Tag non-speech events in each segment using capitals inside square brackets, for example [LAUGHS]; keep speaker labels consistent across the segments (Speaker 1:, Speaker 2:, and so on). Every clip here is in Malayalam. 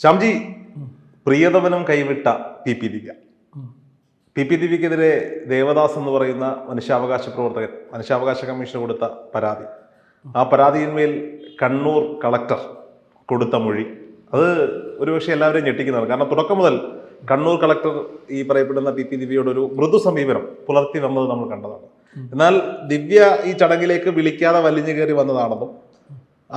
Speaker 1: ശ്യാംജി പ്രിയതവനം കൈവിട്ട P P Divya. P P ദിവ്യക്കെതിരെ Devadas എന്ന് പറയുന്ന മനുഷ്യാവകാശ പ്രവർത്തകൻ മനുഷ്യാവകാശ കമ്മീഷന് കൊടുത്ത പരാതി. ആ പരാതിയിന്മേൽ കണ്ണൂർ കളക്ടർ കൊടുത്ത മൊഴി. അത് ഒരുപക്ഷെ എല്ലാവരെയും ഞെട്ടിക്കുന്നതാണ്. കാരണം തുടക്കം മുതൽ കണ്ണൂർ കളക്ടർ ഈ പറയപ്പെടുന്ന പി പി ദിവ്യയോട് ഒരു മൃദു സമീപനം പുലർത്തി വന്നത് നമ്മൾ കണ്ടതാണ്. എന്നാൽ ദിവ്യ ഈ ചടങ്ങിലേക്ക് വിളിക്കാതെ വലിഞ്ഞു കയറി വന്നതാണെന്നും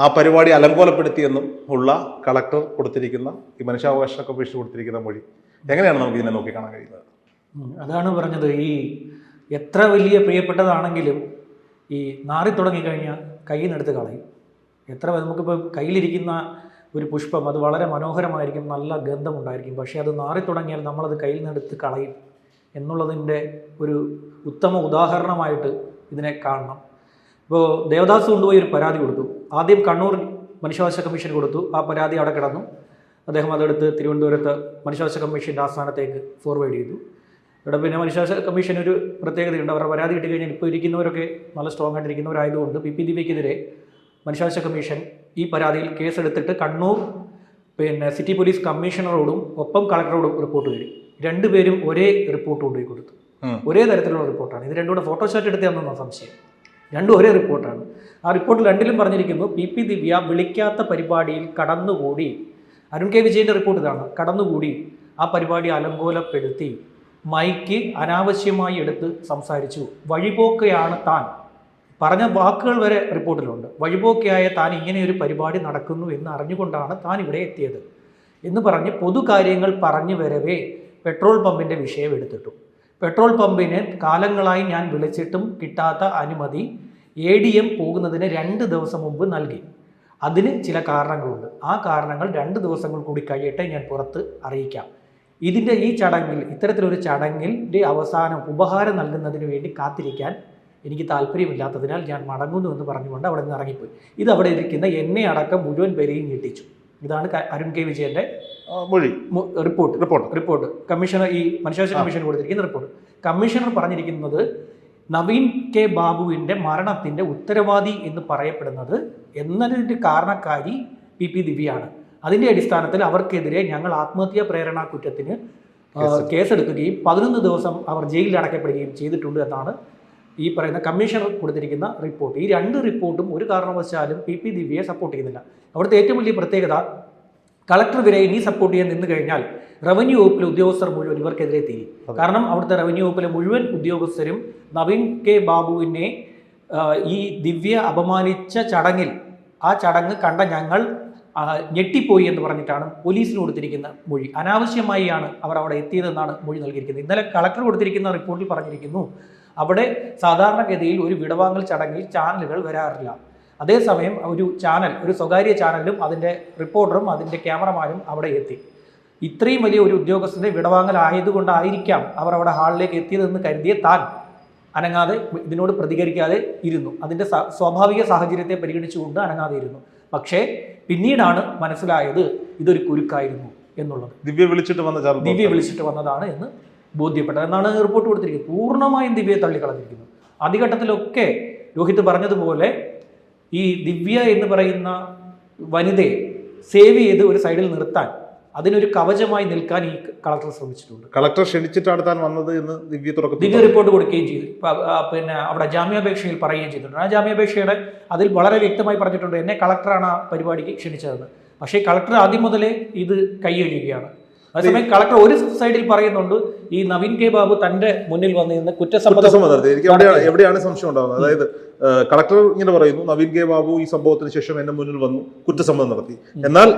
Speaker 1: ആ പരിപാടി അലങ്കോലപ്പെടുത്തിയെന്നും ഉള്ള കളക്ടർ കൊടുത്തിരിക്കുന്ന ഈ മനുഷ്യാവകാശ കമ്മീഷൻ കൊടുത്തിരിക്കുന്ന മൊഴി എങ്ങനെയാണ് നമുക്ക് ഇതിനെ നോക്കിക്കാണാൻ കഴിയുന്നത്?
Speaker 2: അതാണ് പറഞ്ഞത്. ഈ എത്ര വലിയ പ്രിയപ്പെട്ടതാണെങ്കിലും ഈ നാറി തുടങ്ങിക്കഴിഞ്ഞാൽ കയ്യിൽ നിന്നെടുത്ത് കളയും. എത്ര നമുക്കിപ്പോൾ കയ്യിലിരിക്കുന്ന ഒരു പുഷ്പം അത് വളരെ മനോഹരമായിരിക്കും നല്ല ഗന്ധമുണ്ടായിരിക്കും. പക്ഷേ അത് നാറി തുടങ്ങിയാൽ നമ്മളത് കയ്യിൽ നിന്നെടുത്ത് കളയും എന്നുള്ളതിന്റെ ഒരു ഉത്തമ ഉദാഹരണമായിട്ട് ഇതിനെ കാണണം. ഇപ്പോൾ ദേവദാസ് കൊണ്ടുപോയി ഒരു പരാതി കൊടുത്തു. ആദ്യം കണ്ണൂർ മനുഷ്യാവകാശ കമ്മീഷൻ കൊടുത്തു. ആ പരാതി അവിടെ കിടന്നു. അദ്ദേഹം അതെടുത്ത് തിരുവനന്തപുരത്ത് മനുഷ്യാവകാശ കമ്മീഷന്റെ ആസ്ഥാനത്തേക്ക് ഫോർവേഡ് ചെയ്തു. ഇവിടെ പിന്നെ മനുഷ്യാവകാശ കമ്മീഷൻ ഒരു പ്രത്യേകതയുണ്ട്. അവരുടെ പരാതി കിട്ടി കഴിഞ്ഞാൽ ഇപ്പോൾ ഇരിക്കുന്നവരൊക്കെ നല്ല സ്ട്രോങ് ആയിട്ടിരിക്കുന്നവരായതുകൊണ്ട് പി പി ദിവ്യക്കെതിരെ മനുഷ്യാവകാശ കമ്മീഷൻ ഈ പരാതിയിൽ കേസെടുത്തിട്ട് കണ്ണൂർ പിന്നെ സിറ്റി പോലീസ് കമ്മീഷണറോടും ഒപ്പം കളക്ടറോടും റിപ്പോർട്ട് തരും രണ്ടുപേരും ഒരേ റിപ്പോർട്ട് കൊണ്ടുപോയി കൊടുത്തു. ഒരേ തരത്തിലുള്ള റിപ്പോർട്ടാണ് ഇത് രണ്ടും കൂടെ ഫോട്ടോഷോട്ട് എടുത്തതെന്നാണ് സംശയം. രണ്ടും ഒരേ റിപ്പോർട്ടാണ്. ആ റിപ്പോർട്ട് രണ്ടിലും പറഞ്ഞിരിക്കുന്നു പി പി ദിവ്യ വിളിക്കാത്ത പരിപാടിയിൽ കടന്നുകൂടി. അരുൺ കെ വിജയന്റെ റിപ്പോർട്ട് ഇതാണ് കടന്നുകൂടി. ആ പരിപാടി അലങ്കോലപ്പെടുത്തി. മൈക്ക് അനാവശ്യമായി എടുത്ത് സംസാരിച്ചു. വഴിപോക്കയാണ് താൻ. പറഞ്ഞ വാക്കുകൾ വരെ റിപ്പോർട്ടിലുണ്ട്. വഴിപോക്കയായ താൻ ഇങ്ങനെ ഒരു പരിപാടി നടക്കുന്നു എന്ന് അറിഞ്ഞുകൊണ്ടാണ് താൻ ഇവിടെ എത്തിയത്. എന്ന് പറഞ്ഞ് പൊതുകാര്യങ്ങൾ പറഞ്ഞു വരവേ പെട്രോൾ പമ്പിന്റെ വിഷയം എടുത്തിട്ടു. പെട്രോൾ പമ്പിന് കാലങ്ങളായി ഞാൻ വിളിച്ചിട്ടും കിട്ടാത്ത അനുമതി എ ഡി എം പോകുന്നതിന് രണ്ട് ദിവസം മുമ്പ് നൽകി. അതിന് ചില കാരണങ്ങളുണ്ട്. ആ കാരണങ്ങൾ രണ്ട് ദിവസങ്ങൾ കൂടി കഴിയട്ടെ ഞാൻ പുറത്ത് അറിയിക്കാം. ഇതിന്റെ ഈ ചടങ്ങിൽ ഇത്തരത്തിലൊരു ചടങ്ങിന്റെ അവസാനം ഉപഹാരം നൽകുന്നതിന് വേണ്ടി കാത്തിരിക്കാൻ എനിക്ക് താല്പര്യമില്ലാത്തതിനാൽ ഞാൻ മടങ്ങുന്നു എന്ന് പറഞ്ഞുകൊണ്ട് അവിടെ നിന്ന് ഇറങ്ങിപ്പോയി. ഇത് അവിടെ ഇരിക്കുന്ന എന്നെ അടക്കം മുഴുവൻ പേരെയും ഞെട്ടിച്ചു. ഇതാണ് അരുൺ കെ വിജയന്റെ
Speaker 1: ആ, മൊഴി.
Speaker 2: റിപ്പോർട്ട്.
Speaker 1: റിപ്പോർട്ട്.
Speaker 2: റിപ്പോർട്ട്. കമ്മീഷണർ ഈ മനുഷ്യാവകാശ കമ്മീഷൻ കൊടുത്തിരിക്കുന്ന റിപ്പോർട്ട്. കമ്മീഷണർ പറഞ്ഞിരിക്കുന്നത് നവീൻ കെ ബാബുവിന്റെ മരണത്തിന്റെ ഉത്തരവാദി എന്ന് പറയപ്പെടുന്നത് എന്നതിന്റെ കാരണക്കാരി പി പി ദിവ്യയാണ്. അതിന്റെ അടിസ്ഥാനത്തിൽ അവർക്കെതിരെ ഞങ്ങൾ ആത്മഹത്യാ പ്രേരണ കുറ്റത്തിന് കേസെടുക്കുകയും പതിനൊന്ന് ദിവസം അവർ ജയിലിൽ അടയ്ക്കപ്പെടുകയും ചെയ്തിട്ടുണ്ട് എന്നാണ് ഈ പറയുന്ന കമ്മീഷണർ കൊടുത്തിരിക്കുന്ന റിപ്പോർട്ട്. ഈ രണ്ട് റിപ്പോർട്ടും ഒരു കാരണവശാലും പി പി ദിവ്യയെ സപ്പോർട്ട് ചെയ്യുന്നില്ല. അവിടുത്തെ ഏറ്റവും വലിയ പ്രത്യേകത കളക്ടർ വരെ ഇനി സപ്പോർട്ട് ചെയ്യാൻ നിന്ന് കഴിഞ്ഞാൽ റവന്യൂ വകുപ്പിലെ ഉദ്യോഗസ്ഥർ മുഴുവൻ ഇവർക്കെതിരെ തിരി കാരണം അവിടുത്തെ റവന്യൂ വകുപ്പിലെ മുഴുവൻ ഉദ്യോഗസ്ഥരും നവീൻ കെ ബാബുവിനെ ഈ ദിവ്യ അപമാനിച്ച ചടങ്ങിൽ ആ ചടങ്ങ് കണ്ട ഞങ്ങൾ ഞെട്ടിപ്പോയി എന്ന് പറഞ്ഞിട്ടാണ് പോലീസിന് കൊടുത്തിരിക്കുന്ന മൊഴി. അനാവശ്യമായിയാണ് അവർ അവിടെ എത്തിയതെന്നാണ് മൊഴി നൽകിയിരിക്കുന്നത്. ഇന്നലെ കളക്ടർ കൊടുത്തിരിക്കുന്ന റിപ്പോർട്ടിൽ പറഞ്ഞിരിക്കുന്നു അവിടെ സാധാരണഗതിയിൽ ഒരു വിടവാങ്ങൽ ചടങ്ങിൽ ചാനലുകൾ വരാറില്ല. അതേസമയം ഒരു ചാനൽ ഒരു സ്വകാര്യ ചാനലും അതിന്റെ റിപ്പോർട്ടറും അതിന്റെ ക്യാമറമാനും അവിടെ എത്തി. ഇത്രയും വലിയ ഒരു ഉദ്യോഗസ്ഥന്റെ വിടവാങ്ങൽ ആയതുകൊണ്ടായിരിക്കാം അവർ അവിടെ ഹാളിലേക്ക് എത്തിയതെന്ന് കരുതിയ താൻ അനങ്ങാതെ ഇതിനോട് പ്രതികരിക്കാതെ ഇരുന്നു. അതിന്റെ സ്വാഭാവിക സാഹചര്യത്തെ പരിഗണിച്ചുകൊണ്ട് അനങ്ങാതെ ഇരുന്നു. പക്ഷേ പിന്നീടാണ് മനസ്സിലായത് ഇതൊരു കുരുക്കായിരുന്നു എന്നുള്ളത്.
Speaker 1: ദിവ്യ വിളിച്ചിട്ട് വന്ന
Speaker 2: ദിവ്യ വിളിച്ചിട്ട് വന്നതാണ് എന്ന് ബോധ്യപ്പെട്ടത്. എന്നാണ് റിപ്പോർട്ട് കൊടുത്തിരിക്കുന്നത്. പൂർണമായും ദിവ്യയെ തള്ളിക്കളഞ്ഞിരിക്കുന്നു. ആദ്യഘട്ടത്തിലൊക്കെ രോഹിത് പറഞ്ഞതുപോലെ ഈ ദിവ്യ എന്ന് പറയുന്ന വനിതയെ സേവ് ചെയ്ത് ഒരു സൈഡിൽ നിർത്താൻ അതിനൊരു കവചമായി നിൽക്കാൻ ഈ കളക്ടർ ശ്രമിച്ചിട്ടുണ്ട്.
Speaker 1: കളക്ടർ ക്ഷണിച്ചിട്ടാണ് താൻ വന്നത് എന്ന് ദിവ്യ
Speaker 2: ദിവ്യ റിപ്പോർട്ട് കൊടുക്കുകയും ചെയ്തു. പിന്നെ അവിടെ ജാമ്യാപേക്ഷയിൽ പറയുകയും ചെയ്തിട്ടുണ്ട്. ആ ജാമ്യാപേക്ഷയുടെ അതിൽ വളരെ വ്യക്തമായി പറഞ്ഞിട്ടുണ്ട് എന്നെ കളക്ടറാണ് ആ പരിപാടിക്ക് ക്ഷണിച്ചതെന്ന്. പക്ഷേ കളക്ടർ ആദ്യം മുതലേ ഇത് കൈയൊഴിയുകയാണ്. അതേസമയം കളക്ടർ ഒരു സൈഡിൽ പറയുന്നുണ്ട് ഈ നവീൻ കെ ബാബു തന്റെ മുന്നിൽ വന്നു നിന്ന് കുറ്റസമ്മതം.
Speaker 1: എനിക്ക് എവിടെയാണ് സംശയം ഉണ്ടാകുന്നത്? അതായത് കളക്ടർ ഇങ്ങനെ പറയുന്നു നവീൻ കെ ബാബു ഈ സംഭവത്തിന് ശേഷം എന്റെ മുന്നിൽ വന്നു കുറ്റസമ്മതം നടത്തി. എന്നാൽ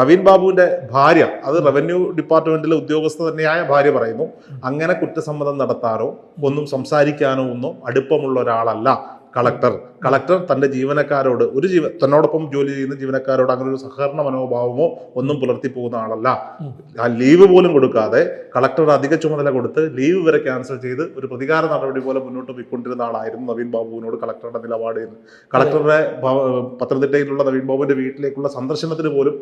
Speaker 1: നവീൻ ബാബുവിന്റെ ഭാര്യ അത് റവന്യൂ ഡിപ്പാർട്ട്മെന്റിലെ ഉദ്യോഗസ്ഥ തന്നെയായ ഭാര്യ പറയുന്നു അങ്ങനെ കുറ്റസമ്മതം നടത്താനോ ഒന്നും സംസാരിക്കാനോ ഒന്നും അടുപ്പമുള്ള ഒരാളല്ല. കളക്ടർ. കളക്ടർ തന്റെ ജീവനക്കാരോട് ഒരു ജീവ തന്നോടൊപ്പം ജോലി ചെയ്യുന്ന ജീവനക്കാരോട് അങ്ങനെ ഒരു സഹകരണ മനോഭാവമോ ഒന്നും പുലർത്തി പോകുന്ന ആളല്ല. ആ ലീവ് പോലും കൊടുക്കാതെ കളക്ടർ അധിക ചുമതല കൊടുത്ത് ലീവ് വരെ ക്യാൻസൽ ചെയ്ത് ഒരു പ്രതികാര നടപടി പോലെ മുന്നോട്ട് പോയിക്കൊണ്ടിരുന്ന ആളായിരുന്നു നവീൻ ബാബുവിനോട് കളക്ടറുടെ നിലപാട് എന്ന്. കളക്ടറുടെ പത്തനംതിട്ടയിലുള്ള നവീൻ ബാബുവിന്റെ വീട്ടിലേക്കുള്ള സന്ദർശനത്തിന് പോലും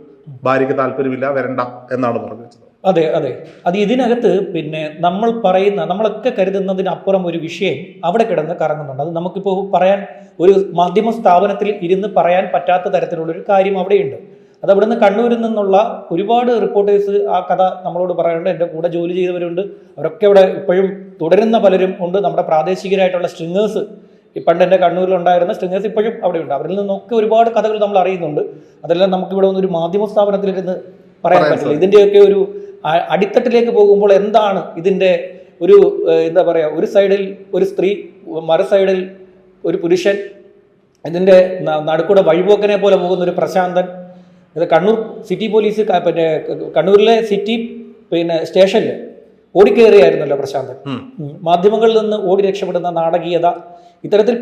Speaker 1: ഭാര്യയ്ക്ക് താല്പര്യമില്ല വരണ്ട എന്നാണ് പറഞ്ഞു വെച്ചത്
Speaker 2: അതെ അതെ. അത് ഇതിനകത്ത് പിന്നെ നമ്മൾ പറയുന്ന നമ്മളൊക്കെ കരുതുന്നതിനപ്പുറം ഒരു വിഷയം അവിടെ കിടന്ന് കറങ്ങുന്നുണ്ട്. അത് നമുക്കിപ്പോൾ പറയാൻ ഒരു മാധ്യമ സ്ഥാപനത്തിൽ ഇരുന്ന് പറയാൻ പറ്റാത്ത തരത്തിലുള്ളൊരു കാര്യം അവിടെയുണ്ട്. അത് അവിടെ നിന്ന് കണ്ണൂരിൽ നിന്നുള്ള ഒരുപാട് റിപ്പോർട്ടേഴ്സ് ആ കഥ നമ്മളോട് പറയാറുണ്ട്. എന്റെ കൂടെ ജോലി ചെയ്തവരുണ്ട്. അവരൊക്കെ ഇവിടെ ഇപ്പോഴും തുടരുന്ന പലരും ഉണ്ട്. നമ്മുടെ പ്രാദേശികരായിട്ടുള്ള സ്ട്രിങ്ങേഴ്സ് പണ്ട് എന്റെ കണ്ണൂരിലുണ്ടായിരുന്ന സ്ട്രിങ്ങേഴ്സ് ഇപ്പോഴും അവിടെയുണ്ട്. അവരിൽ നിന്നൊക്കെ ഒരുപാട് കഥകൾ നമ്മൾ അറിയുന്നുണ്ട്. അതെല്ലാം നമുക്ക് ഇവിടെ ഒരു മാധ്യമ സ്ഥാപനത്തിലിരുന്ന് പറയാൻ
Speaker 1: പറയാൻ
Speaker 2: പറ്റില്ല. ഇതിന്റെയൊക്കെ ഒരു അടിത്തട്ടിലേക്ക് പോകുമ്പോൾ എന്താണ് ഇതിന്റെ ഒരു എന്താ പറയുക ഒരു സൈഡിൽ ഒരു സ്ത്രീ മറ സൈഡിൽ ഒരു പുരുഷൻ ഇതിന്റെ നടുക്കൂടെ വഴിപോക്കനെ പോലെ പോകുന്ന ഒരു പ്രശാന്തൻ ഇത് കണ്ണൂർ സിറ്റി പോലീസ് പിന്നെ കണ്ണൂരിലെ സിറ്റി പിന്നെ സ്റ്റേഷനിൽ ഓടിക്കയറിയായിരുന്നല്ലോ പ്രശാന്തൻ. മാധ്യമങ്ങളിൽ നിന്ന് ഓടി രക്ഷപ്പെടുന്ന നാടകീയത ഇത്തരത്തിൽ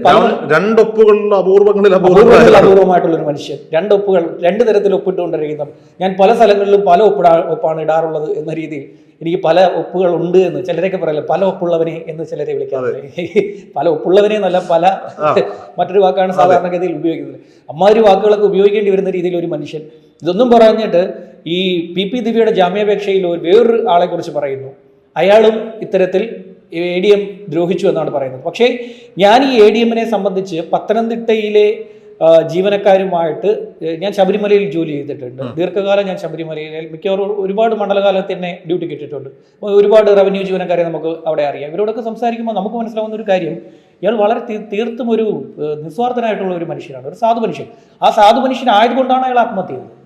Speaker 1: രണ്ടൊപ്പുകളിൽ അപൂർവങ്ങളിൽ
Speaker 2: അപൂർവമായിട്ടുള്ള ഒരു മനുഷ്യൻ. രണ്ടൊപ്പുകൾ രണ്ടു രണ്ട് തരത്തിൽ ഒപ്പിട്ടുകൊണ്ടിരിക്കുന്ന ഞാൻ പല സ്ഥലങ്ങളിലും പല ഒപ്പിടാ ഒപ്പാണ് ഇടാറുള്ളത് എന്ന രീതിയിൽ എനിക്ക് പല ഒപ്പുകൾ ഉണ്ട് എന്ന് ചിലരൊക്കെ പറയല്ലോ പല ഒപ്പുള്ളവനെ എന്ന് ചിലരെ വിളിക്കാറില്ലേ [LAUGHS] പല ഒപ്പുള്ളവനെ എന്നല്ല പല മറ്റൊരു വാക്കാണ് സാധാരണഗതിയിൽ ഉപയോഗിക്കുന്നത്. അമ്മാതിരി വാക്കുകളൊക്കെ ഉപയോഗിക്കേണ്ടി വരുന്ന രീതിയിൽ ഒരു മനുഷ്യൻ. ഇതൊന്നും പറഞ്ഞിട്ട് ഈ പി. പി. ദിവ്യയുടെ ജാമ്യാപേക്ഷയിൽ ഒരു വേറൊരു ആളെക്കുറിച്ച് പറയുന്നു. അയാളും ഇത്തരത്തിൽ എ ഡി എം ദ്രോഹിച്ചു എന്നാണ് പറയുന്നത്. പക്ഷേ ഞാൻ ഈ എ ഡി എമ്മിനെ സംബന്ധിച്ച് പത്തനംതിട്ടയിലെ ജീവനക്കാരുമായിട്ട് ഞാൻ ശബരിമലയിൽ ജോലി ചെയ്തിട്ടുണ്ട്. ദീർഘകാലം ഞാൻ ശബരിമലയിൽ മിക്കവാറും ഒരുപാട് മണ്ഡലകാലത്ത് തന്നെ ഡ്യൂട്ടി കിട്ടിയിട്ടുണ്ട് അപ്പോൾ ഒരുപാട് റവന്യൂ ജീവനക്കാരെ നമുക്ക് അവിടെ അറിയാം. ഇവരോടൊക്കെ സംസാരിക്കുമ്പോൾ നമുക്ക് മനസ്സിലാവുന്ന ഒരു കാര്യം ഇയാൾ വളരെ തീർത്തും ഒരു നിസ്വാർത്ഥനായിട്ടുള്ള ഒരു മനുഷ്യനാണ് ഒരു സാധു മനുഷ്യൻ. ആ സാധു മനുഷ്യനായതുകൊണ്ടാണ് അയാൾ ആത്മഹത്യ ചെയ്തത്.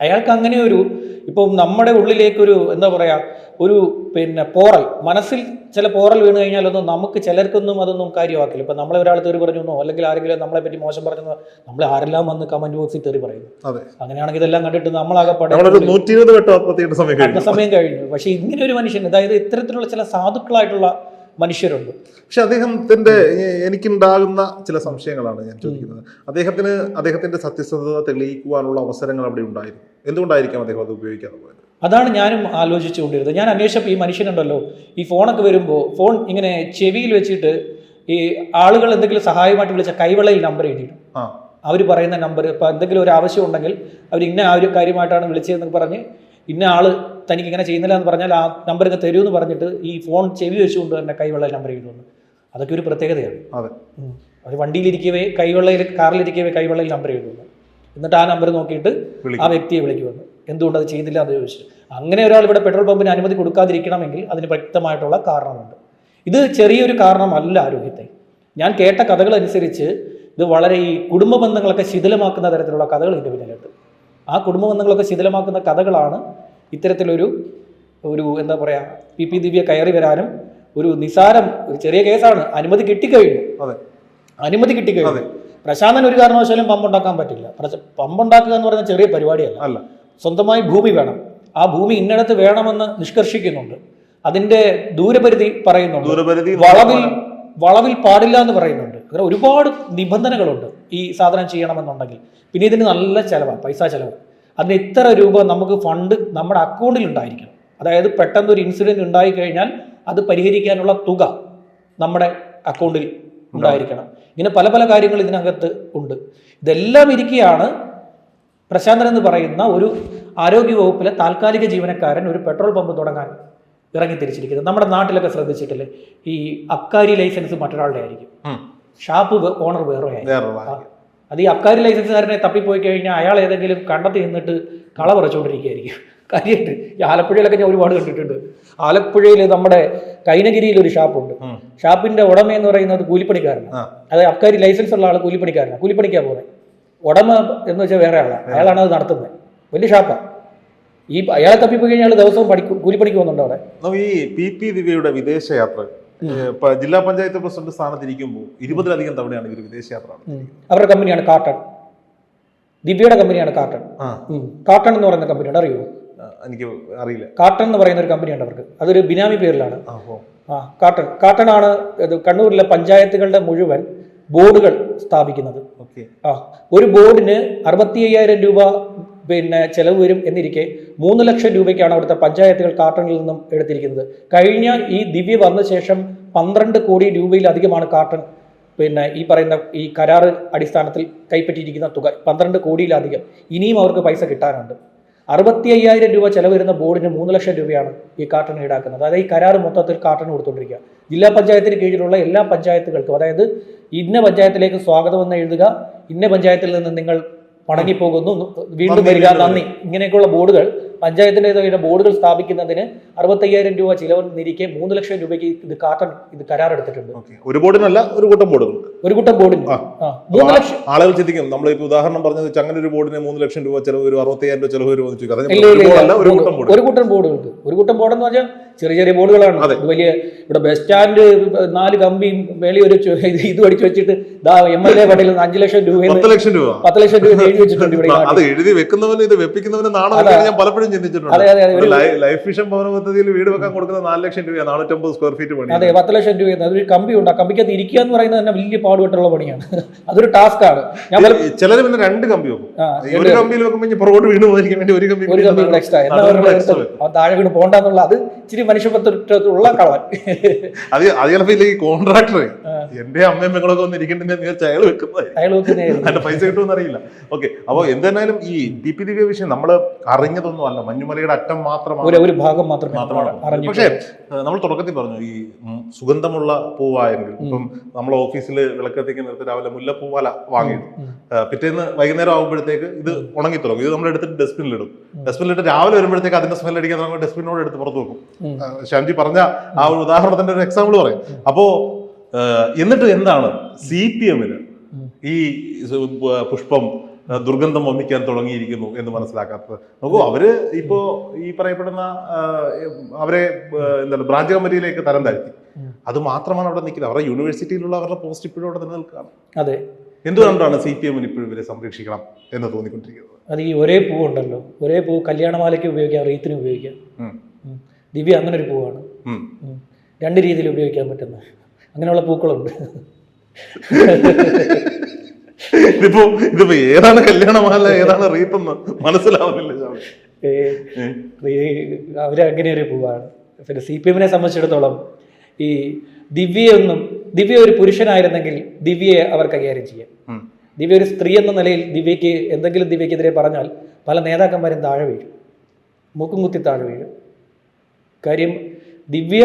Speaker 2: അയാൾക്ക് അങ്ങനെ ഒരു ഇപ്പം നമ്മുടെ ഉള്ളിലേക്കൊരു എന്താ പറയുക ഒരു പിന്നെ പോറൽ. മനസ്സിൽ ചില പോറൽ വീണ് കഴിഞ്ഞാലൊന്നും നമുക്ക് ചിലർക്കൊന്നും അതൊന്നും കാര്യമാക്കില്ല ഇപ്പം നമ്മളെ ഒരാൾ തെറി പറഞ്ഞോ അല്ലെങ്കിൽ ആരെങ്കിലും നമ്മളെ പറ്റി മോശം പറഞ്ഞോ നമ്മൾ ആരെല്ലാം വന്ന് കമന്റ് ബോക്സിൽ തെറി പറയുന്നു
Speaker 1: അതെ.
Speaker 2: അങ്ങനെയാണെങ്കിൽ ഇതെല്ലാം കണ്ടിട്ട് നമ്മളാകെ
Speaker 1: നമ്മളൊരു നൂറ്റി ഇരുപത് വട്ടം ആത്മഹത്യയുടെ സമയം കഴിഞ്ഞു.
Speaker 2: പക്ഷെ ഇങ്ങനെ ഒരു മനുഷ്യൻ അതായത് ഇത്തരത്തിലുള്ള ചില സാധുക്കളായിട്ടുള്ള മനുഷ്യരുണ്ട്.
Speaker 1: പക്ഷെ അദ്ദേഹത്തിന്റെ എനിക്കുണ്ടാകുന്ന ചില സംശയങ്ങളാണ് ഞാൻ ചോദിക്കുന്നത്. അദ്ദേഹത്തിന് അദ്ദേഹത്തിന്റെ സത്യസന്ധത തെളിയിക്കുവാനുള്ള അവസരങ്ങൾ അവിടെ ഉണ്ടായിരുന്നു. എന്തുകൊണ്ടായിരിക്കാം അദ്ദേഹം അത് ഉപയോഗിക്കാതെ പോയത്?
Speaker 2: അതാണ് ഞാനും ആലോചിച്ചുകൊണ്ടിരുന്നത് ഞാൻ അന്വേഷിച്ചപ്പോൾ ഈ മനുഷ്യനുണ്ടല്ലോ ഈ ഫോണൊക്കെ വരുമ്പോൾ ഫോൺ ഇങ്ങനെ ചെവിയിൽ വെച്ചിട്ട് ഈ ആളുകൾ എന്തെങ്കിലും സഹായമായിട്ട് വിളിച്ച കൈവളയിൽ നമ്പർ എഴുതിയിടും അവർ പറയുന്ന നമ്പർ ഇപ്പം എന്തെങ്കിലും ഒരു ആവശ്യം ഉണ്ടെങ്കിൽ അവർ ഇന്ന ആ ഒരു കാര്യമായിട്ടാണ് വിളിച്ചതെന്ന് പറഞ്ഞ് ഇന്ന ആൾ തനിക്ക് ഇങ്ങനെ ചെയ്യുന്നില്ല എന്ന് പറഞ്ഞാൽ ആ നമ്പർ ഇങ്ങനെ എന്ന് പറഞ്ഞിട്ട് ഈ ഫോൺ ചെവി വെച്ചുകൊണ്ട് തന്നെ കൈവെള്ള നമ്പർ എഴുതുന്നു അതൊക്കെ ഒരു പ്രത്യേകതയാണ്.
Speaker 1: അതെ.
Speaker 2: അവർ വണ്ടിയിലിരിക്കവേ കൈവെള്ളയിൽ കാറിലിരിക്കവേ കൈവെള്ളയിൽ നമ്പർ എഴുതുന്നു എന്നിട്ട് ആ നമ്പർ നോക്കിയിട്ട് ആ വ്യക്തിയെ വിളിക്കുമെന്ന് എന്തുകൊണ്ട് അത് ചെയ്യുന്നില്ല എന്ന് ചോദിച്ചു അങ്ങനെ ഒരാൾ ഇവിടെ പെട്രോൾ പമ്പിന് അനുമതി കൊടുക്കാതിരിക്കണമെങ്കിൽ അതിന് വ്യക്തമായിട്ടുള്ള കാരണമുണ്ട്. ഇത് ചെറിയൊരു കാരണമല്ല ആരോഗ്യത്തെ ഞാൻ കേട്ട കഥകൾ അനുസരിച്ച് ഇത് വളരെ ഈ കുടുംബ ബന്ധങ്ങളൊക്കെ ശിഥിലമാക്കുന്ന തരത്തിലുള്ള കഥകൾ ഇതിന്റെ പിന്നിലുണ്ട്. ആ കുടുംബ ബന്ധങ്ങളൊക്കെ ശിഥിലമാക്കുന്ന കഥകളാണ് ഇത്തരത്തിലൊരു ഒരു എന്താ പറയുക പി പി ദിവ്യ കയറി വരാനും ഒരു നിസാരം ഒരു ചെറിയ കേസാണ്. അനുമതി കിട്ടിക്കഴിഞ്ഞു.
Speaker 1: അതെ.
Speaker 2: അനുമതി കിട്ടിക്കഴിഞ്ഞു. പ്രശാന്തൻ ഒരു കാരണവശാലും പമ്പുണ്ടാക്കാൻ പറ്റില്ല. പമ്പുണ്ടാക്കുക എന്ന് പറയുന്ന ചെറിയ പരിപാടിയല്ല.
Speaker 1: അല്ല.
Speaker 2: സ്വന്തമായി ഭൂമി വേണം. ആ ഭൂമി ഇന്നിടത്ത് വേണമെന്ന് നിഷ്കർഷിക്കുന്നുണ്ട്. അതിന്റെ ദൂരപരിധി പറയുന്നുണ്ട്.
Speaker 1: ദൂരപരിധി
Speaker 2: വളവിൽ വളവിൽ പാടില്ല എന്ന് പറയുന്നുണ്ട്. അങ്ങനെ ഒരുപാട് നിബന്ധനകളുണ്ട് ഈ സാധനം ചെയ്യണമെന്നുണ്ടെങ്കിൽ. പിന്നെ ഇതിന് നല്ല ചെലവാണ്. പൈസ ചെലവ്. അതിന് ഇത്ര രൂപ നമുക്ക് ഫണ്ട് നമ്മുടെ അക്കൗണ്ടിൽ ഉണ്ടായിരിക്കണം. അതായത് പെട്ടെന്ന് ഒരു ഇൻസിഡന്റ് ഉണ്ടായി കഴിഞ്ഞാൽ അത് പരിഹരിക്കാനുള്ള തുക നമ്മുടെ അക്കൗണ്ടിൽ ഉണ്ടായിരിക്കണം. ഇങ്ങനെ പല പല കാര്യങ്ങൾ ഇതിനകത്ത് ഉണ്ട്. ഇതെല്ലാം ഇരിക്കുകയാണ് പ്രശാന്തൻ എന്ന് പറയുന്ന ഒരു ആരോഗ്യ വകുപ്പിലെ താൽക്കാലിക ജീവനക്കാരൻ ഒരു പെട്രോൾ പമ്പ് തുടങ്ങാൻ ഇറങ്ങി തിരിച്ചിരിക്കുന്നത്. നമ്മുടെ നാട്ടിലൊക്കെ ശ്രദ്ധിച്ചിട്ടില്ലേ? ഈ അക്കാരി ലൈസൻസ് മറ്റൊരാളുടെ ആയിരിക്കും. ഷാപ്പ് ഓണർ വേറെ ആയിരിക്കും. അത് ഈ അബ്കാരി ലൈസൻസുകാരനെ തപ്പിപ്പോയി കഴിഞ്ഞാൽ അയാൾ ഏതെങ്കിലും കണ്ടെത്തി നിന്നിട്ട് കള പറിച്ചുകൊണ്ടിരിക്കുകയായിരിക്കും. [LAUGHS] കാര്യമായിട്ട് ഈ ആലപ്പുഴയിലൊക്കെ ഞാൻ ഒരുപാട് കണ്ടിട്ടുണ്ട്. ആലപ്പുഴയിൽ നമ്മുടെ കൈനഗിരിയിൽ ഒരു ഷാപ്പുണ്ട്. ഷാപ്പിന്റെ ഉടമ എന്ന് പറയുന്നത് കൂലിപ്പണിക്കാരനാണ്. അത് അബ്കാരി ലൈസൻസ് ഉള്ള ആൾ കൂലിപ്പണിക്കാരനാണ്. കൂലിപ്പണിക്കാൻ പോകുന്നത് ഉടമ എന്ന് വെച്ചാൽ വേറെ ആളാണ് അയാളാണ് അത് നടത്തുന്നത് വലിയ ഷാപ്പാണ് ഈ അയാളെ തപ്പിപ്പോയി കഴിഞ്ഞാൽ ദിവസവും പഠിക്കും കൂലിപ്പണിക്ക് പോകുന്നുണ്ട് അവിടെ.
Speaker 1: ഈ പി പി ദിവ്യയുടെ വിദേശയാത്ര ഏഹ്, പ- ജില്ലാ പഞ്ചായത്ത് പ്രസിഡന്റ് സ്ഥാനത്തിരിക്കുമ്പോൾ ഇരുപതിലധികം തവണയാണ് ഇവർ വിദേശ യാത്ര
Speaker 2: അവരുടെ കമ്പനിയാണ് കാട്ടൺ ദിവ്യയുടെ കമ്പനിയാണ് കാട്ടൺ. കാട്ടൺ എന്ന് പറയുന്ന കമ്പനിയുണ്ട്.
Speaker 1: അറിയോ? എനിക്ക് അറിയില്ല.
Speaker 2: കാട്ടൺ എന്ന് പറയുന്ന ഒരു കമ്പനിയുണ്ട് അവർക്ക്. അതൊരു ബിനാമി പേരിലാണ്.
Speaker 1: ആ
Speaker 2: കാട്ടൺ കാട്ടൺ ആണ് കണ്ണൂരിലെ പഞ്ചായത്തുകളുടെ മുഴുവൻ ബോർഡുകൾ സ്ഥാപിക്കുന്നത്. ആ ഒരു ബോർഡിന് അറുപത്തി അയ്യായിരം രൂപ പിന്നെ ചെലവ് വരും എന്നിരിക്കെ മൂന്ന് ലക്ഷം രൂപയ്ക്കാണ് അവിടുത്തെ പഞ്ചായത്തുകൾ കാർട്ടണിൽ നിന്നും എടുത്തിരിക്കുന്നത്. കഴിഞ്ഞ ഈ ദിവ്യ വന്ന ശേഷം പന്ത്രണ്ട് കോടി രൂപയിലധികമാണ് കാർട്ടൺ പിന്നെ ഈ പറയുന്ന ഈ കരാറ് അടിസ്ഥാനത്തിൽ കൈപ്പറ്റിയിരിക്കുന്ന തുക. പന്ത്രണ്ട് കോടിയിലധികം. ഇനിയും അവർക്ക് പൈസ കിട്ടാനുണ്ട്. അറുപത്തി അയ്യായിരം രൂപ ചെലവ് വരുന്ന ബോർഡിന് മൂന്ന് ലക്ഷം രൂപയാണ് ഈ കാർട്ടൺ ഈടാക്കുന്നത്. അതായത് ഈ കരാർ മൊത്തത്തിൽ കാർട്ടൺ കൊടുത്തുകൊണ്ടിരിക്കുക ജില്ലാ പഞ്ചായത്തിന് കീഴിലുള്ള എല്ലാ പഞ്ചായത്തുകൾക്കും അതായത് ഇന്ന പഞ്ചായത്തിലേക്ക് സ്വാഗതം എന്ന് എഴുതുക ഇന്ന പഞ്ചായത്തിൽ നിന്ന് നിങ്ങൾ മടങ്ങിപ്പോകുന്നു. വീണ്ടും വരിക. നന്ദി. ഇങ്ങനെയൊക്കെയുള്ള ബോർഡുകൾ പഞ്ചായത്തിന്റെതായ ബോർഡുകൾ സ്ഥാപിക്കുന്നതിന് അറുപത്തയ്യായിരം രൂപ ചിലവ് നിരിക്കെ മൂന്ന് ലക്ഷം രൂപയ്ക്ക് ഇത് കാർട്ടൺ ഇത് കരാറെടുത്തിട്ടുണ്ട്.
Speaker 1: എടുത്തിട്ടുണ്ട് ഒരു ബോർഡിനല്ല ഒരു കൂട്ടം ബോർഡുകൾ.
Speaker 2: ഒരു കൂട്ടം ബോർഡിന്.
Speaker 1: ആളുകൾ ചിന്തിക്കും. നമ്മൾ ഇപ്പൊ ഉദാഹരണം പറഞ്ഞത് അങ്ങനെ ഒരു ബോർഡിന് മൂന്ന് ലക്ഷം രൂപ ചെലവ് ഒരു അറുപത്തയ്യായിരം രൂപ ചെലവ്
Speaker 2: ഇല്ല
Speaker 1: ഒരു കൂട്ടം ബോർഡ്
Speaker 2: ഒരു കൂട്ടം ബോർഡുകൾക്ക് ഒരു കൂട്ടം ബോർഡ് എന്ന് പറഞ്ഞാൽ ചെറിയ ചെറിയ ബോർഡുകളാണ്. വലിയ ഇവിടെ ബസ് സ്റ്റാൻഡ് നാല് കമ്പിയും മേളി ഒരു ഇത് അടിച്ചു വെച്ചിട്ട് ദാ എം എൽ എ പട്ടേൽ അഞ്ചു ലക്ഷം രൂപ
Speaker 1: പത്ത് ലക്ഷം രൂപ.
Speaker 2: പത്ത് ലക്ഷം രൂപ എഴുതി വെച്ചിട്ടുണ്ട് ഇവിടെ
Speaker 1: അത് എഴുതി വെക്കുന്നവന് ഇത് വെപ്പിക്കുന്നവന് നാണോ ഞാൻ പലപ്പോഴും ചിന്തിച്ചിട്ടുണ്ട്. ലൈഫ് മിഷൻ ഭവന പദ്ധതിയിൽ വീട് വെക്കാൻ കൊടുക്കുന്ന നാല് ലക്ഷം രൂപ നാനൂറ്റമ്പത് സ്ക്വയർ ഫീറ്റ് പണി
Speaker 2: അതെ പത്ത് ലക്ഷം രൂപ അതൊരു കമ്പി ഉണ്ട് ആ കമ്പിക്കകത്ത് ഇരിക്കുക എന്ന് പറയുന്നത് തന്നെ വലിയ പാടുപെട്ടുള്ള പണിയാണ്. അതൊരു ടാസ്ക് ആണ്. ഞാൻ
Speaker 1: ചിലര് പിന്നെ രണ്ട് കമ്പി വെക്കും. ഒരു കമ്പിയിൽ വെക്കുമ്പോൾ പുറകോട്ട് വീണ് വേണ്ടി ഒരു കമ്പി
Speaker 2: ഒരു കമ്പി എക്സ്ട്രാ എന്നാ താഴെ വീണ് പോണ്ടെന്നുള്ള അത് ഇച്ചിരി മനുഷ്യപ്പത്തുള്ള കളവൻ
Speaker 1: അത് അത് ചിലപ്പോ ഇല്ല ഈ കോൺട്രാക്ടർ എന്റെ അമ്മയും മകളൊക്കെ ഒന്ന് ഇരിക്കേണ്ടെന്ന് വിചാരിച്ച് അയാൾ വെക്കുന്നത്
Speaker 2: അയാൾ
Speaker 1: പൈസ കിട്ടുമെന്ന് അറിയില്ല ഓക്കെ അപ്പൊ എന്തായാലും ഈ ടി പി ദിവ്യ വിഷയം നമ്മൾ അറിഞ്ഞതൊന്നും അല്ല മഞ്ഞുമലയുടെ അറ്റം മാത്രമാണ്
Speaker 2: ഒരു ഭാഗം മാത്രം
Speaker 1: മാത്രമാണ്. പക്ഷേ നമ്മൾ തുടക്കത്തിൽ പറഞ്ഞു ഈ സുഗന്ധമുള്ള പൂവായെങ്കിൽ ഇപ്പം നമ്മൾ ഓഫീസിൽ വിളക്കത്തേക്ക് നിർത്തി രാവിലെ മുല്ലപ്പൂവല വാങ്ങി പിറ്റേന്ന് വൈകുന്നേരം ആകുമ്പോഴത്തേക്ക് ഇത് ഉണങ്ങി തുടങ്ങും. ഇത് നമ്മൾ എടുത്തിട്ട് ഡസ്റ്റ്ബിനിലിടും. ഡസ്റ്റ്ബിനിലിട്ട് രാവിലെ വരുമ്പോഴത്തേക്ക് അതിന്റെ സ്മെൽ അടിക്കാൻ നമ്മൾ ഡസ്റ്റ്ബിനോട് എടുത്ത് പുറത്ത് വെക്കും. ശാന്തി ശ്യാംജി പറഞ്ഞ ആ ഒരു ഉദാഹരണത്തിന്റെ ഒരു എക്സാമ്പിൾ പറയാം. അപ്പോ എന്നിട്ട് എന്താണ് സി പി എമ്മിന് ഈ പുഷ്പം ദുർഗന്ധം വമിക്കാൻ തുടങ്ങിയിരിക്കുന്നു എന്ന് മനസ്സിലാക്കാത്തത്. നോക്കൂ അവർ ഇപ്പോ ഈ പറയപ്പെടുന്ന അവരെ എന്താ എന്താണ് ബ്രാഞ്ച് കമ്മിറ്റിയിലേക്ക് തരം താഴ്ത്തി. അത് മാത്രമാണ് അവിടെ നിൽക്കുന്നത്. അവരുടെ യൂണിവേഴ്സിറ്റിയിലുള്ള അവരുടെ പോസ്റ്റ് ഇപ്പോഴും അവിടെ നിലനിൽക്കുകയാണ്.
Speaker 2: അതെ.
Speaker 1: എന്തുകൊണ്ടാണ് സി പി എമ്മിന് ഇപ്പോഴും ഇവരെ സംരക്ഷിക്കണം എന്ന് തോന്നിക്കൊണ്ടിരിക്കുന്നത്?
Speaker 2: അത് ഈ ഒരേ പൂവുണ്ടല്ലോ ഒരേ പൂവ് കല്യാണമാലയ്ക്ക് ഉപയോഗിക്കാം റീത്തിന് ഉപയോഗിക്കാം. ദിവ്യ അങ്ങനെ ഒരു പൂവാണ്. രണ്ട് രീതിയിൽ ഉപയോഗിക്കാൻ പറ്റുന്ന. അങ്ങനെയുള്ള പൂക്കളുണ്ട്. [LAUGHS]
Speaker 1: ഇതിപ്പോ ഇതിപ്പോ ഏതാണ് കല്യാണമാല ഏതാണ് റീത്തെന്ന് മനസ്സിലാവുന്നില്ല
Speaker 2: അവരങ്ങനെ ഒരു പൂവാണ്. പിന്നെ സി പി എമ്മിനെ സംബന്ധിച്ചിടത്തോളം ഈ ദിവ്യയൊന്നും ദിവ്യ ഒരു പുരുഷനായിരുന്നെങ്കിൽ ദിവ്യയെ അവർ കൈകാര്യം ചെയ്യാം. ദിവ്യ ഒരു സ്ത്രീ എന്ന നിലയിൽ ദിവ്യക്ക് എന്തെങ്കിലും ദിവ്യക്കെതിരെ പറഞ്ഞാൽ പല നേതാക്കന്മാരും താഴെ വീഴും. മൂക്കും കുത്തി താഴെ വീഴും. കാര്യം ദിവ്യ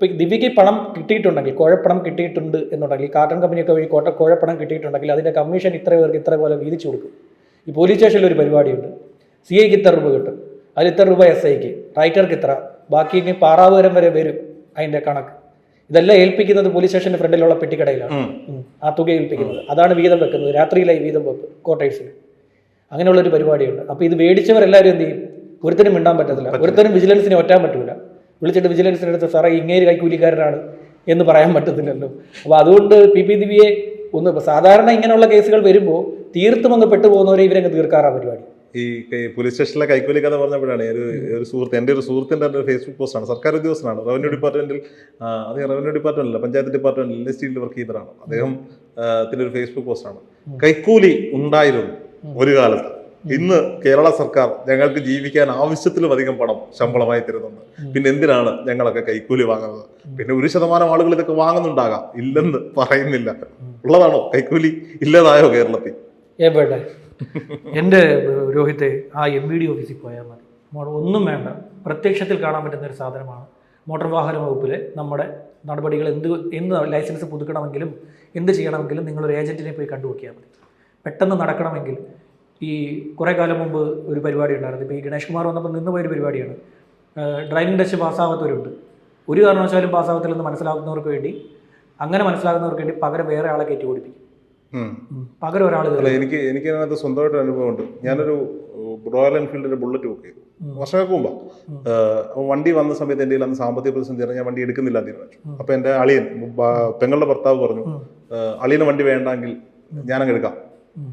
Speaker 2: ഇപ്പൊ ദിവ്യയ്ക്ക് പണം കിട്ടിയിട്ടുണ്ടെങ്കിൽ കോഴപ്പണം കിട്ടിയിട്ടുണ്ട് എന്നുണ്ടെങ്കിൽ കാർട്ടൺ കമ്പനിയൊക്കെ വഴി കോട്ട കോഴപ്പണം കിട്ടിയിട്ടുണ്ടെങ്കിൽ അതിന്റെ കമ്മീഷൻ ഇത്ര പേർക്ക് ഇത്ര പോലെ വീതിച്ചു കൊടുക്കും. ഈ പോലീസ് സ്റ്റേഷനിൽ ഒരു പരിപാടിയുണ്ട്. സി ഐക്ക് ഇത്ര രൂപ കിട്ടും. അതിൽ ഇത്ര രൂപ എസ് ഐക്ക് റൈറ്റർക്ക് ഇത്ര. ബാക്കി ഇനി പാറാവുകരം വരെ വരും അതിന്റെ കണക്ക്. ഇതെല്ലാം ഏൽപ്പിക്കുന്നത് പോലീസ് സ്റ്റേഷന്റെ ഫ്രണ്ടിലുള്ള പെട്ടിക്കടയിലാണ്. ആ തുക ഏൽപ്പിക്കുന്നത്. അതാണ് വീതം വെക്കുന്നത്. രാത്രിയിലായി വീതം വെപ്പ് കോട്ടേഴ്സിൽ അങ്ങനെയുള്ള ഒരു പരിപാടിയുണ്ട്. അപ്പോൾ ഇത് മേടിച്ചവരെല്ലാവരും എന്ത് ചെയ്യും? ഒരുത്തരും മിണ്ടാൻ പറ്റത്തില്ല. ഒരുത്തരും വിജിലൻസിനെ ഒറ്റാൻ പറ്റൂല. വിളിച്ചിട്ട് വിജിലൻസിന്റെ അടുത്ത് സാറേ ഇങ്ങേര് കൈക്കൂലിക്കാരനാണ് എന്ന് പറയാൻ പറ്റത്തില്ലല്ലോ. അപ്പോൾ അതുകൊണ്ട് പി. പി. ദിവ്യയെ ഒന്ന് ഇപ്പോൾ സാധാരണ ഇങ്ങനെയുള്ള കേസുകൾ വരുമ്പോൾ തീർത്തും അങ്ങ് പെട്ടുപോകുന്നവരെ ഇവരങ്ങ് തീർക്കാറാണ് പരിപാടി.
Speaker 1: ഈ പോലീസ് സ്റ്റേഷനിലെ കൈക്കൂലി കഥ പറഞ്ഞപ്പോഴാണ് ഒരു ഒരു സുഹൃത്ത് എന്റെ ഒരു സുഹൃത്തിന്റെ ഒരു ഫേസ്ബുക്ക് പോസ്റ്റാണ് സർക്കാർ ഉദ്യോഗസ്ഥനാണ്. റവന്യൂ ഡിപ്പാർട്ട്മെന്റിൽ അതെ അദ്ദേഹം റവന്യൂ ഡിപ്പാർട്ട്മെന്റില്ല പഞ്ചായത്ത് ഡിപ്പാർട്ട്മെന്റിൽ എൽ എസ് ടിയിൽ വർക്ക് ചെയ്തതാണ് അദ്ദേഹം ആ, ത്തിന്റെ ഒരു ഫേസ്ബുക്ക് പോസ്റ്റാണ് കൈക്കൂലി ഉണ്ടായിരുന്നു ഒരു കാലത്ത്. ഇന്ന് കേരള സർക്കാർ ഞങ്ങൾക്ക് ജീവിക്കാൻ ആവശ്യത്തിലും അധികം പണം ശമ്പളമായി തരുന്നുണ്ട്. പിന്നെ എന്തിനാണ് ഞങ്ങളൊക്കെ കൈക്കൂലി വാങ്ങുന്നത്? പിന്നെ ഒരു ശതമാനം ആളുകൾ ഇതൊക്കെ വാങ്ങുന്നുണ്ടാകാം. ഇല്ലെന്ന് പറയുന്നില്ല. ഉള്ളതാണോ? കൈക്കൂലി ഇല്ലതായോ കേരളത്തിൽ?
Speaker 2: എവിടെ? [LAUGHS] എന്റെ രോഹിത്തെ ആ എം ബി ഡി ഓഫീസിൽ പോയാൽ മതി. ഒന്നും വേണ്ട. പ്രത്യക്ഷത്തിൽ കാണാൻ പറ്റുന്ന ഒരു സാധനമാണ്. മോട്ടോർ വാഹന വകുപ്പിലെ നമ്മുടെ നടപടികൾ എന്ത് എന്ത് ലൈസൻസ് പുതുക്കണമെങ്കിലും എന്ത് ചെയ്യണമെങ്കിലും നിങ്ങളൊരു ഏജന്റിനെ പോയി കണ്ടുപോക്കിയാൽ മതി. പെട്ടെന്ന് നടക്കണമെങ്കിൽ ഈ കുറേ കാലം മുമ്പ് ഒരു പരിപാടി ഉണ്ടായിരുന്നു. ഇപ്പോൾ ഈ ഗണേഷ് കുമാർ വന്നപ്പോൾ നിന്ന് പോയൊരു പരിപാടിയാണ്. ഡ്രൈവിംഗ് ടെസ്റ്റ് പാസ്സാവാത്തവരുണ്ട്. ഒരു കാരണവശാലും പാസ്സാവത്തില്ലെന്ന് മനസ്സിലാക്കുന്നവർക്ക് വേണ്ടി അങ്ങനെ മനസ്സിലാക്കുന്നവർക്ക് വേണ്ടി പകരം വേറെ ആളെ കയറ്റി ഓടിപ്പിക്കും. പകരം ഒരാൾ
Speaker 1: എനിക്ക് എനിക്ക് അതിനകത്ത് സ്വന്തമായിട്ട് അനുഭവമുണ്ട്. ഞാനൊരു റോയൽ എൻഫീൽഡിന്റെ ബുള്ളറ്റ് ബുക്ക് ചെയ്തു. വർഷങ്ങൾക്ക് മുമ്പ്. വണ്ടി വന്ന സമയത്ത് എന്റെ അന്ന് സാമ്പത്തിക പ്രതിസന്ധി ഞാൻ വണ്ടി എടുക്കുന്നില്ല തീരുമാനിച്ചു. അപ്പൊ എന്റെ അളിയൻ പെങ്ങളുടെ ഭർത്താവ് പറഞ്ഞു അളിയന് വണ്ടി വേണ്ടെങ്കിൽ ഞാനങ്ങ് എടുക്കാം.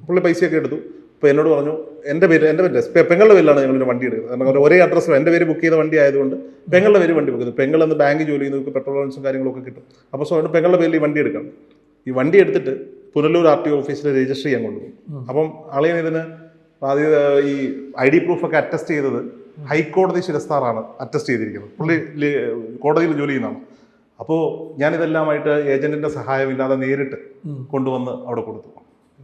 Speaker 1: പുള്ളി പൈസയൊക്കെ എടുത്തു. അപ്പൊ എന്നോട് പറഞ്ഞു എന്റെ പേര് എന്റെ പേര് പെങ്ങളുടെ പേരിലാണ് ഞങ്ങൾ വണ്ടി എടുക്കുന്നത്. കാരണം ഒരു അഡ്രസ്സിൽ എന്റെ പേര് ബുക്ക് ചെയ്ത വണ്ടി ആയതുകൊണ്ട് പെങ്ങളുടെ പേര് വണ്ടി ബുക്ക് ചെയ്തു പെങ്ങളെന്ന് ബാങ്ക് ജോലി ചെയ്യുന്നവർക്ക് പെട്രോൾ ലോൺസും കാര്യങ്ങളൊക്കെ കിട്ടും. അപ്പോൾ സോ അതുകൊണ്ട് പെങ്ങളുടെ പേരിൽ ഈ വണ്ടി എടുക്കണം ഈ വണ്ടി എടുത്തിട്ട് പുനലൂർ ആർ ടി ഓഫീസിൽ രജിസ്റ്റർ ചെയ്യാൻ കൊണ്ടുപോകും. അപ്പം അളിയൻ ഇതിന് ആദ്യം ഈ ഐ ഡി പ്രൂഫൊക്കെ അറ്റസ്റ്റ് ചെയ്തത് ഹൈക്കോടതി ശിരസ്താറാണ് അറ്റസ്റ്റ് ചെയ്തിരിക്കുന്നത്. പുള്ളി കോടതിയിൽ ജോലി ചെയ്യുന്നതാണ്. അപ്പോൾ ഞാനിതെല്ലാമായിട്ട് ഏജന്റിന്റെ സഹായമില്ലാതെ നേരിട്ട് കൊണ്ടുവന്ന് അവിടെ കൊടുത്തു.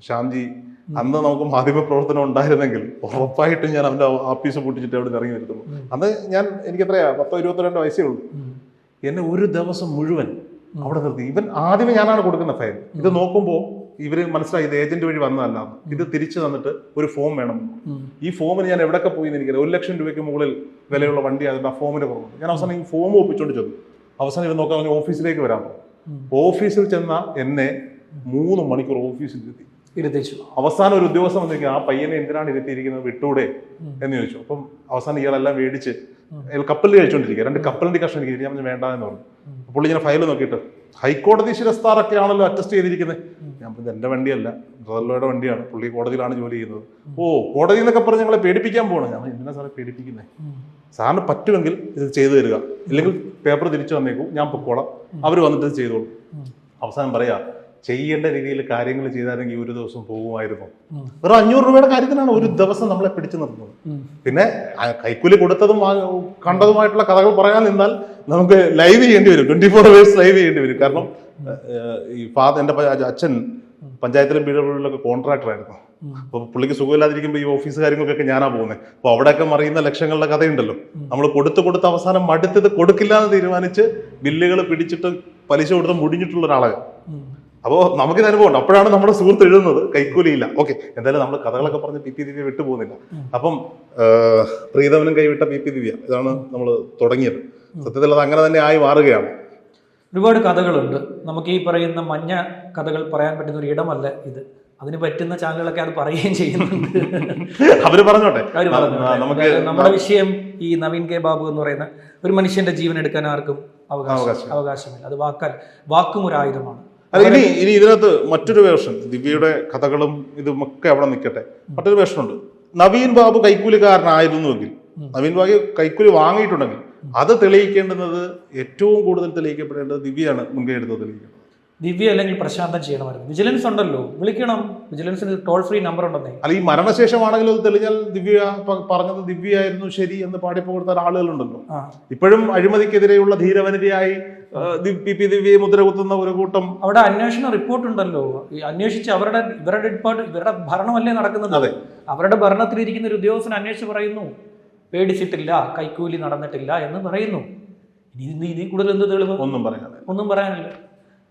Speaker 1: ശ്യാംജി അന്ന് നമുക്ക് മാധ്യമ പ്രവർത്തനം ഉണ്ടായിരുന്നെങ്കിൽ ഉറപ്പായിട്ടും ഞാൻ അവന്റെ ആഫീസ് പൂട്ടിച്ചിട്ട് അവിടെ ഇറങ്ങി വരുത്തുള്ളൂ അന്ന് ഞാൻ എനിക്ക് എത്രയാ പത്തോ ഇരുപത്തിരണ്ടോ വയസ്സേ ഉള്ളൂ. എന്നെ ഒരു ദിവസം മുഴുവൻ അവിടെ നിർത്തി. ഇവൻ ആദ്യമേ ഞാനാണ് കൊടുക്കുന്ന ഫയൽ. ഇത് നോക്കുമ്പോൾ ഇവർ മനസ്സിലായി ഇത് ഏജന്റ് വഴി വന്നതല്ല. ഇത് തിരിച്ചു തന്നിട്ട് ഒരു ഫോം വേണം. ഈ ഫോമിന് ഞാൻ എവിടെയൊക്കെ പോയി എന്ന് എനിക്കറിയാം. ഒരു ലക്ഷം രൂപയ്ക്ക് മുകളിൽ വിലയുള്ള വണ്ടി ആയതുകൊണ്ട് ആ ഫോമിന് കുറവുണ്ട് ഞാൻ അവസാനം ഈ ഫോം ഒപ്പിച്ചോണ്ട് ചെന്നു. അവസാനം ഇവർ നോക്കാൻ ഓഫീസിലേക്ക് വരാൻ ഓഫീസിൽ ചെന്ന എന്നെ മൂന്ന് മണിക്കൂർ ഓഫീസിൽ ഇരുത്തി.
Speaker 2: ഇരുത്തിച്ചു.
Speaker 1: അവസാനം ഒരു ഉദ്യോഗസ്ഥൻ വന്നിരിക്കും ആ പയ്യനെ എന്തിനാണ് ഇരുത്തിയിരിക്കുന്നത്? വിട്ടൂടെ? എന്ന് ചോദിച്ചു. അപ്പം അവസാനം ഇയാളെല്ലാം മേടിച്ച് അയാൾ കപ്പലിൽ കഴിച്ചുകൊണ്ടിരിക്കുക രണ്ട് കപ്പലിന്റെ കഷ്ണം എനിക്ക് ഞാൻ വേണ്ട എന്ന് പറഞ്ഞു. പുള്ളി ഇങ്ങനെ ഫയൽ നോക്കിയിട്ട് ഹൈക്കോടതി ശിരസ്താറൊക്കെ ആണല്ലോ അറ്റസ്റ്റ് ചെയ്തിരിക്കുന്നത് ഞാൻ പറഞ്ഞത് എന്റെ വണ്ടിയല്ല ബ്രദർലോയുടെ വണ്ടിയാണ്. പുള്ളി കോടതിയിലാണ് ജോലി ചെയ്യുന്നത്. ഓ കോടതി എന്നൊക്കെ പറഞ്ഞ് ഞങ്ങളെ പേടിപ്പിക്കാൻ പോകണം ഞാൻ എന്തിനാ സാറെ പേടിപ്പിക്കുന്നത് സാറിന് പറ്റുമെങ്കിൽ ഇത് ചെയ്തു തരിക. ഇല്ലെങ്കിൽ പേപ്പർ തിരിച്ചു വന്നേക്കും ഞാൻ പൊക്കോളാം. അവർ വന്നിട്ട് ചെയ്തോളും. അവസാനം പറയാ ചെയ്യേണ്ട രീതിയിൽ കാര്യങ്ങൾ ചെയ്താലെങ്കിൽ ഒരു ദിവസം പോകുമായിരുന്നു. വെറും അഞ്ഞൂറ് രൂപയുടെ കാര്യത്തിനാണ് ഒരു ദിവസം നമ്മളെ പിടിച്ചു നിർത്തുന്നത്. പിന്നെ കൈക്കൂലി കൊടുത്തതും കണ്ടതുമായിട്ടുള്ള കഥകൾ പറയാൻ നിന്നാൽ നമുക്ക് ലൈവ് ചെയ്യേണ്ടി വരും. ട്വന്റി ഫോർ അവേഴ്സ് ലൈവ് ചെയ്യേണ്ടി വരും. കാരണം ഈ ഫാദർ എന്റെ അച്ഛൻ പഞ്ചായത്തിലും വീടുകളിലൊക്കെ കോൺട്രാക്ടർ ആയിരുന്നു അപ്പൊ പുള്ളിക്ക് സുഖമില്ലാതിരിക്കുമ്പോൾ ഈ ഓഫീസ് കാര്യങ്ങൾക്കൊക്കെ ഞാനാ പോകുന്നത് അപ്പൊ അവിടെയൊക്കെ മറിയുന്ന ലക്ഷങ്ങളുടെ കഥയുണ്ടല്ലോ. നമ്മൾ കൊടുത്തു കൊടുത്ത് അവസാനം മടുത്തത് കൊടുക്കില്ല എന്ന് തീരുമാനിച്ച് ബില്ലുകൾ പിടിച്ചിട്ട് പലിശ കൊടുത്ത് മുടിഞ്ഞിട്ടുള്ള ഒരാളാണ്
Speaker 2: ഉം.
Speaker 1: നമുക്ക് ഇത് അനുഭവം ഉണ്ട് അപ്പോഴാണ് നമ്മുടെ സുഹൃത്ത് എഴുതുന്നത്. കൈക്കൂലിയില്ല. ഓക്കെ എന്തായാലും നമ്മൾ കഥകളൊക്കെ പറഞ്ഞ് പി പി ദിവ്യ വിട്ടുപോകുന്നില്ല അപ്പം പ്രീതമനും കൈവിട്ട പി പി ദിവ്യ. ഇതാണ് നമ്മൾ തുടങ്ങിയത്. സത്യത്തിൽ അത് അങ്ങനെ തന്നെ ആയി മാറുകയാണ്.
Speaker 2: ഒരുപാട് കഥകളുണ്ട്. നമുക്ക് ഈ പറയുന്ന മഞ്ഞ കഥകൾ പറയാൻ പറ്റുന്ന ഒരു ഇടമല്ല ഇത്. അതിന് പറ്റുന്ന ചാനലുകളൊക്കെ അത് പറയുകയും ചെയ്യുന്നുണ്ട്.
Speaker 1: അവർ പറഞ്ഞോട്ടെ? അവർ. നമുക്ക്
Speaker 2: നമ്മുടെ വിഷയം ഈ നവീൻ കെ ബാബു എന്ന് പറയുന്ന ഒരു മനുഷ്യന്റെ ജീവൻ എടുക്കാൻ ആർക്കും അവകാശം. അവകാശമില്ല. അത് വാക്കാൽ വാക്കും ഒരു ആയുധമാണ്.
Speaker 1: അത് ഇനി ഇനി ഇതിനകത്ത് മറ്റൊരു വേർഷൻ ദിവ്യയുടെ കഥകളും ഇതും ഒക്കെ അവിടെ നിൽക്കട്ടെ. മറ്റൊരു വേർഷൻ ഉണ്ട് നവീൻ ബാബു കൈക്കൂലിക്കാരനായിരുന്നുവെങ്കിൽ നവീൻ ബാബു കൈക്കൂലി വാങ്ങിയിട്ടുണ്ടെങ്കിൽ അത് തെളിയിക്കേണ്ടുന്നത് ഏറ്റവും കൂടുതൽ തെളിയിക്കപ്പെടേണ്ടത് ദിവ്യയാണ് മുൻകൈ എടുത്ത് തെളിയിക്കേണ്ടത്
Speaker 2: ദിവ്യ അല്ലെങ്കിൽ പ്രശാന്തം ചെയ്യണമായിരുന്നു. വിജിലൻസ് ഉണ്ടല്ലോ. വിളിക്കണം. വിജിലൻസിന് ടോൾ ഫ്രീ നമ്പർ ഉണ്ടെന്നേ.
Speaker 1: അല്ല ഈ മരണശേഷമാണെങ്കിലും അത് തെളിഞ്ഞാൽ ദിവ്യ പറഞ്ഞത് ദിവ്യയായിരുന്നു ശരി എന്ന് പാടിപ്പോ ആളുകളുണ്ടല്ലോ. ഇപ്പോഴും അഴിമതിക്കെതിരെയുള്ള ധീരവനിതയായി പി പി ദിവ്യയെ മുദ്ര കുത്തുന്ന ഒരു കൂട്ടം
Speaker 2: അവിടെ അന്വേഷണ റിപ്പോർട്ട് ഉണ്ടല്ലോ. അന്വേഷിച്ച് അവരുടെ ഇവരുടെ ഡിപ്പാർട്ട് ഇവരുടെ ഭരണമല്ലേ നടക്കുന്നത്?
Speaker 1: അതെ.
Speaker 2: അവരുടെ ഭരണത്തിലിരിക്കുന്ന ഒരു ഉദ്യോഗസ്ഥൻ അന്വേഷിച്ച് പറയുന്നു പേടിച്ചിട്ടില്ല കൈക്കൂലി നടന്നിട്ടില്ല എന്ന് പറയുന്നു. ഇനി ഇനി ഇതിൽ കൂടുതൽ എന്ത് തെളിവ്?
Speaker 1: ഒന്നും പറയാതെ
Speaker 2: ഒന്നും പറയാനില്ല.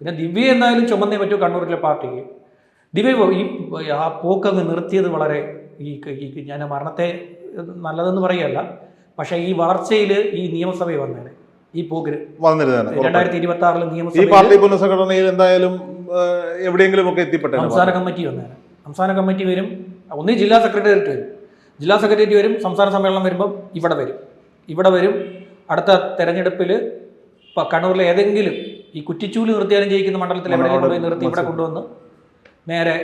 Speaker 2: പിന്നെ ദിവ്യ എന്തായാലും ചുമന്നേ പറ്റൂ കണ്ണൂരിലെ പാർട്ടിക്ക്. ദിവ്യ ഈ ആ പോക്കങ്ങ് നിർത്തിയത് വളരെ ഈ ഈ ഞാൻ മരണത്തെ നല്ലതെന്ന് പറയല്ല പക്ഷേ ഈ വളർച്ചയിൽ ഈ നിയമസഭയിൽ വന്നേനെ. ഈ പോക്കിന് രണ്ടായിരത്തി ഇരുപത്തി ആറിൽ
Speaker 1: ഈ
Speaker 2: നിയമസഭയിൽ
Speaker 1: പാർട്ടി പുനഃസംഘടനയിൽ എന്തായാലും എവിടെയെങ്കിലും ഒക്കെ എത്തിപ്പെട്ടെ
Speaker 2: സംസ്ഥാന കമ്മിറ്റി വന്നേനെ. സംസ്ഥാന കമ്മിറ്റി വരും. ഒന്നേ ജില്ലാ സെക്രട്ടേറിയറ്റ് വരും. ജില്ലാ സെക്രട്ടേറിയറ്റ് വരും സംസ്ഥാന സമ്മേളനം വരുമ്പം ഇവിടെ വരും. ഇവിടെ വരും. അടുത്ത തെരഞ്ഞെടുപ്പിൽ ഇപ്പം കണ്ണൂരിലെ ഏതെങ്കിലും ഈ കുറ്റിച്ചൂൽ നിർത്തിയാലും ജയിക്കുന്ന. മണ്ഡലത്തിൽ എവിടെ കൊണ്ടുപോയി നിർത്തി ഇവിടെ കൊണ്ടുവന്ന് നേരെ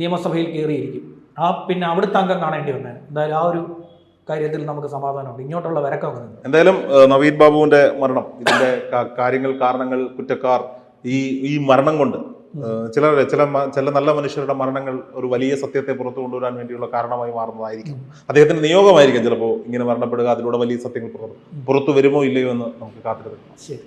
Speaker 2: നിയമസഭയിൽ കയറിയിരിക്കും. ആ പിന്നെ അവിടുത്തെ അംഗം കാണേണ്ടി വന്നേ എന്തായാലും ആ ഒരു കാര്യത്തിൽ നമുക്ക് സമാധാനമുണ്ട്. ഇങ്ങോട്ടുള്ള വരക്കൊക്കെ
Speaker 1: എന്തായാലും നവീദ് നവീൻ ബാബുവിന്റെ മരണം ഇതിന്റെ കാര്യങ്ങൾ കാരണങ്ങൾ കുറ്റക്കാർ ഈ ഈ മരണം കൊണ്ട് ചില ചില ചില നല്ല മനുഷ്യരുടെ മരണങ്ങൾ ഒരു വലിയ സത്യത്തെ പുറത്തു കൊണ്ടുവരാൻ വേണ്ടിയുള്ള കാരണമായി മാറുന്നതായിരിക്കും. അദ്ദേഹത്തിന്റെ നിയോഗമായിരിക്കും ചിലപ്പോൾ ഇങ്ങനെ മരണപ്പെടുക അതിലൂടെ വലിയ സത്യങ്ങൾ പുറത്തു പുറത്തു വരുമോ ഇല്ലയോ എന്ന് നമുക്ക് കാത്തിരുന്നു.
Speaker 2: ശരി.